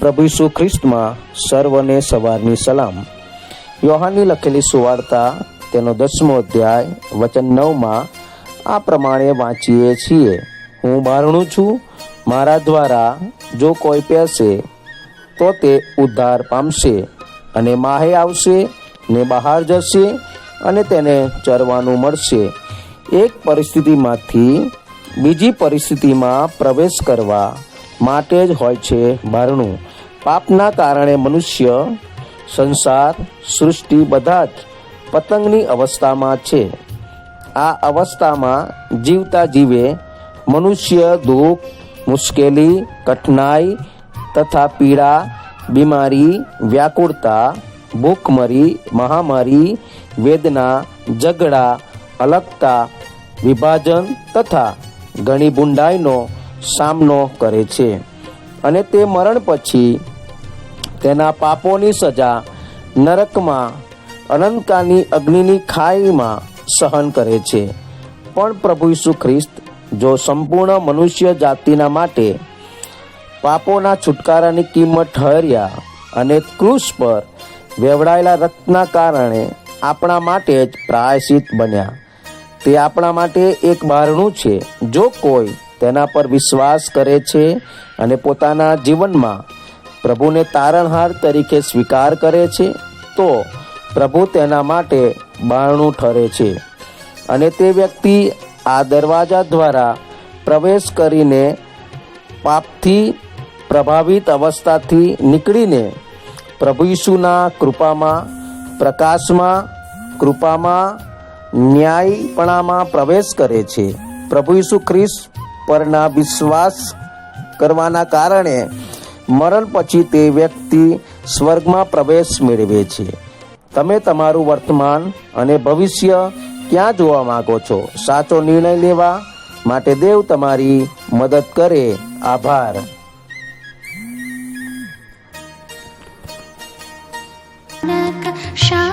પ્રભુ ઈસુ ખ્રિસ્તમાં સર્વને સવારની સલામ. યોહાનની લખેલી સુવાર્તા તેનો દસમો અધ્યાય, વચન નવમાં, આ પ્રમાણે વાંચીએ છીએ. હું બારણું છું. મારા દ્વારા જો કોઈ પહેશે તો તે ઉદ્ધાર પામશે અને માહે આવશે, ને બહાર જશે અને તેને ચરવાનું મળશે. એક પરિસ્થિતિમાંથી બીજી પરિસ્થિતિમાં પ્રવેશ કરવા માટે જ હોય છે બારણું પાપના કારણે મનુષ્ય સંસાર, સૃષ્ટિ બધા જ પતંગની અવસ્થામાં છે. આ અવસ્થામાં જીવતા જીવે મનુષ્ય દુઃખ, મુશ્કેલી, કઠિનાઈ તથા પીડા, બીમારી, વ્યાકુળતા, ભૂખમરી, મહામારી, વેદના, ઝઘડા, અલગતા, વિભાજન તથા ઘણી બુંડાઈનો સામનો કરે છે. અને તે મરણ પછી તેના પાપોની સજા નરકમાં અનંતકાની અગ્નિની ખાઈમાં સહન કરે છે. પણ પ્રભુ ઈસુ ખ્રિસ્ત, જો સંપૂર્ણ મનુષ્ય જાતિના માટે પાપોના છુટકારાની કિંમત ઠર્યા અને ક્રૂસ પર વેવડાયેલા રક્તના કારણે આપણા માટે જ પ્રાયશ્ચિત બન્યા. તે આપણા માટે એક બારણું છે. જો કોઈ તેના પર વિશ્વાસ કરે છે અને પોતાના જીવનમાં પ્રભુને તારણહાર તરીકે સ્વીકાર કરે છે, તો પ્રભુ તેના માટે બારણું ઠરે છે. અને તે વ્યક્તિ આ દરવાજા દ્વારા પ્રવેશ કરીને પાપથી પ્રભાવિત અવસ્થાથી નીકળીને પ્રભુ ઈસુના કૃપામાં, પ્રકાશમાં, કૃપામાં, ન્યાયપણામાં પ્રવેશ કરે છે. પ્રભુ ઈસુ ખ્રિસ્ત પરના વિશ્વાસ કરવાના કારણે મરણ પછી તે વ્યક્તિ સ્વર્ગમાં પ્રવેશ મેળવે છે. તમે તમારું વર્તમાન અને ભવિષ્ય ક્યાં જોવા માંગો છો? સાચો નિર્ણય લેવા માટે દેવ તમારી મદદ કરે. આભાર. શા